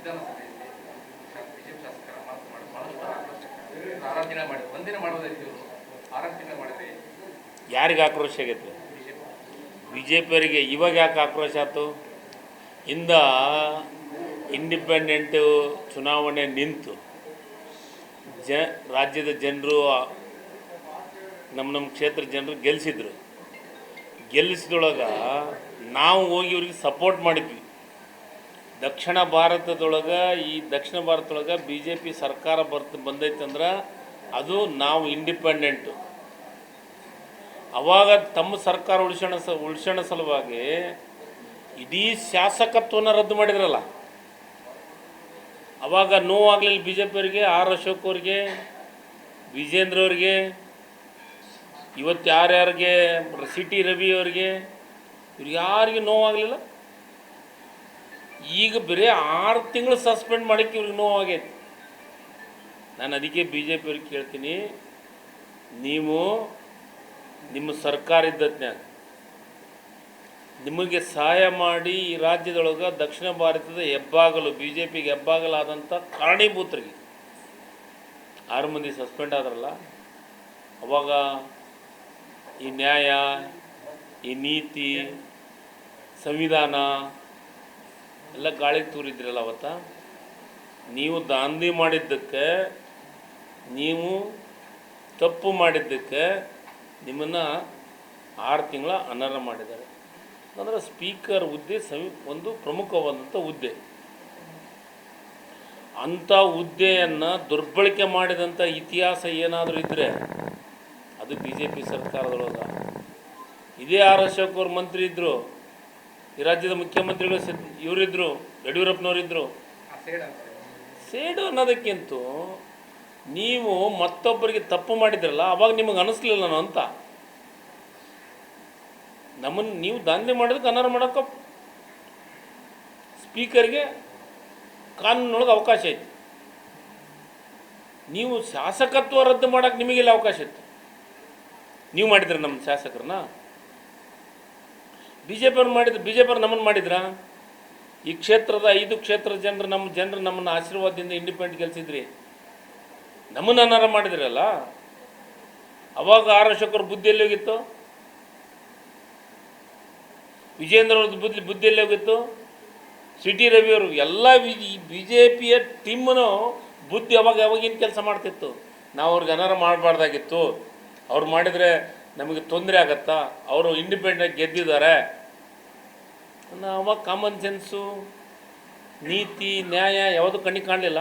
ವಿಧಾನಸಭೆಯಲ್ಲಿ ಬಿಜೆಪಿ ಶಾಸಕರ ಮಾತು ಮಾಡಿ ಬಹಳಷ್ಟು ಆಕ್ರೋಶ ಆರಾಧನೆ ಮಾಡಿ ಒಂದಿನ ಆರಾರು ಮಾಡಿದ್ರೆ ಯಾರಿಗೆ ಆಕ್ರೋಶ ಆಗೈತೆ? ಬಿ ಜೆ ಇವಾಗ ಯಾಕೆ ಆಕ್ರೋಶ ಆಯ್ತು? ಇಂದ ಇಂಡಿಪೆಂಡೆಂಟು ಚುನಾವಣೆ ನಿಂತು ಜ, ರಾಜ್ಯದ ಜನರು ನಮ್ಮ ನಮ್ಮ ಕ್ಷೇತ್ರ ಜನರು ಗೆಲ್ಲಿಸಿದ್ರು ಗೆಲ್ಲಿಸಿದೊಳಗೆ ನಾವು ಹೋಗಿ ಇವ್ರಿಗೆ ಸಪೋರ್ಟ್ ಮಾಡಿದ್ವಿ. ದಕ್ಷಿಣ ಭಾರತದೊಳಗೆ, ಈ ದಕ್ಷಿಣ ಭಾರತದೊಳಗೆ ಬಿ ಜೆ ಪಿ ಸರ್ಕಾರ ಬರ್ತ, ಬಂದೈತಂದ್ರೆ ಅದು ನಾವು ಇಂಡಿಪೆಂಡೆಂಟು ಅವಾಗ ತಮ್ಮ ಸರ್ಕಾರ ಉಳಿಸೋಣ ಸ, ಉಳಿಸೋಣ ಸಲುವಾಗಿ ಇಡೀ ಶಾಸಕತ್ವನ ರದ್ದು ಮಾಡಿದ್ರಲ್ಲ. ಅವಾಗ ನೋವಾಗಲಿಲ್ಲ ಬಿ ಜೆ ಪಿಯವರಿಗೆ ಆರ್ ಅಶೋಕ್ ಅವ್ರಿಗೆ, ವಿಜೇಂದ್ರ ಅವ್ರಿಗೆ, ಇವತ್ತು ಯಾರ್ಯಾರಿಗೆ ಸಿ ಟಿ ರವಿ ಅವ್ರಿಗೆ ಇವ್ರಿಗೆ ಯಾರಿಗೆ ನೋವಾಗಲಿಲ್ಲ? ಈಗ ಬರೀ ಆರು ತಿಂಗಳು ಸಸ್ಪೆಂಡ್ ಮಾಡೋಕ್ಕೆ ಇವ್ರಿಗೆ ನೋವಾಗೈತಿ ನಾನು ಅದಕ್ಕೆ ಬಿ ಜೆ ಪಿಯವ್ರಿಗೆ ಕೇಳ್ತೀನಿ, ನೀವು ನಿಮ್ಮ ಸರ್ಕಾರ ಇದ್ದತ್ನಾಗ ನಿಮಗೆ ಸಹಾಯ ಮಾಡಿ ಈ ರಾಜ್ಯದೊಳಗೆ ದಕ್ಷಿಣ ಭಾರತದ ಹೆಬ್ಬಾಗಲು ಬಿ ಜೆ ಪಿಗೆ ಹೆಬ್ಬಾಗಲಾದಂಥ ಕಾರಣೀಭೂತರಿಗೆ. ಆರು ಮಂದಿ ಸಸ್ಪೆಂಡ್ ಆದ್ರಲ್ಲ, ಅವಾಗ ಈ ನ್ಯಾಯ, ಈ ನೀತಿ, ಸಂವಿಧಾನ ಎಲ್ಲ ಗಾಳಿಗೆ ತೂರಿದ್ರಲ್ಲ ಅವತ್ತ? ನೀವು ದಾಂಧಿ ಮಾಡಿದ್ದಕ್ಕೆ, ನೀವು ತಪ್ಪು ಮಾಡಿದ್ದಕ್ಕೆ ನಿಮ್ಮನ್ನು ಆರು ತಿಂಗಳ ಅನರ್ಹ ಮಾಡಿದ್ದಾರೆ. ಅಂದರೆ ಸ್ಪೀಕರ್ ಹುದ್ದೆ ಸಮಿ ಒಂದು ಪ್ರಮುಖವಾದಂಥ ಹುದ್ದೆ. ಅಂಥ ಹುದ್ದೆಯನ್ನು ದುರ್ಬಳಕೆ ಮಾಡಿದಂಥ ಇತಿಹಾಸ ಏನಾದರೂ ಇದ್ದರೆ ಅದು ಬಿ ಜೆ ಪಿ ಸರ್ಕಾರದೊಳಗೆ ಇದೇ ಆರ್ ಅಶೋಕ್ ಅವ್ರ ಮಂತ್ರಿ ಇದ್ದರು ಈ ರಾಜ್ಯದ ಮುಖ್ಯಮಂತ್ರಿಗಳು ಸಿದ್ ಇವರಿದ್ದರು ಯಡಿಯೂರಪ್ಪನವರಿದ್ದರು ಸೈಡ್ ಅನ್ನೋದಕ್ಕಿಂತ ನೀವು ಮತ್ತೊಬ್ಬರಿಗೆ ತಪ್ಪು ಮಾಡಿದ್ರಲ್ಲ, ಅವಾಗ ನಿಮಗೆ ಅನಿಸ್ಲಿಲ್ಲ ನಾನು ಅಂತ. ನಮ್ಮನ್ನು ನೀವು ದಾಂಧಲೆ ಮಾಡೋದಕ್ಕೆ ಅನರ್ಹ ಮಾಡೋಕ್ಕೆ ಸ್ಪೀಕರ್ಗೆ ಕಾನೂನೊಳಗೆ ಅವಕಾಶ ಐತಿ. ನೀವು ಶಾಸಕತ್ವ ರದ್ದು ಮಾಡೋಕೆ ನಿಮಗೆಲ್ಲ ಅವಕಾಶ ಇತ್ತು ನೀವು ಮಾಡಿದ್ರೆ ನಮ್ಮ ಶಾಸಕರನ್ನ? ಬಿ ಜೆ ಪಿಯವ್ರು ಮಾಡಿದ್ರು ಬಿ ಜೆ ಪಿಯವ್ರು ನಮ್ಮನ್ನು ಮಾಡಿದ್ರಾ? ಈ ಕ್ಷೇತ್ರದ ಐದು ಕ್ಷೇತ್ರದ ಜನರು ನಮ್ಮ, ಜನರು ನಮ್ಮನ್ನು ಆಶೀರ್ವಾದದಿಂದ ಇಂಡಿಪೆಂಡೆಂಟ್ ಗೆಲ್ಸಿದ್ರಿ. ನಮ್ಮನ್ನು ಅನಾರ ಮಾಡಿದ್ರಲ್ಲ? ಅವಾಗ ಆರ್ ಅಶೋಕರ ಬುದ್ಧಿ ಎಲ್ಲಿ ಹೋಗಿತ್ತು? ವಿಜೇಂದ್ರ ಅವ್ರದ್ದು ಬುದ್ಧಿ ಬುದ್ಧಿ ಎಲ್ಲಿ ಹೋಗಿತ್ತು? ಸಿ ಟಿ ರವಿ ಅವರು ಎಲ್ಲ ಬಿ ಜೆ ಪಿಯ ಟೀಮ್ನು ಬುದ್ಧಿ ಅವಾಗ ಯಾವಾಗಿನ ಕೆಲಸ ಮಾಡ್ತಿತ್ತು. ನಾವು ಅವ್ರಿಗೆ ಅನಾರ ಮಾಡಬಾರ್ದಾಗಿತ್ತು. ಅವ್ರು ಮಾಡಿದರೆ ನಮಗೆ ತೊಂದರೆ ಆಗತ್ತಾ? ಅವರು ಇಂಡಿಪೆಂಡೆಂಟ್ ಗೆದ್ದಿದ್ದಾರೆ. ನಾವು ಕಾಮನ್ ಸೆನ್ಸು ನೀತಿ ನ್ಯಾಯ ಯಾವುದು ಕಣ್ಣಿಗೆ ಕಾಣಲಿಲ್ಲ.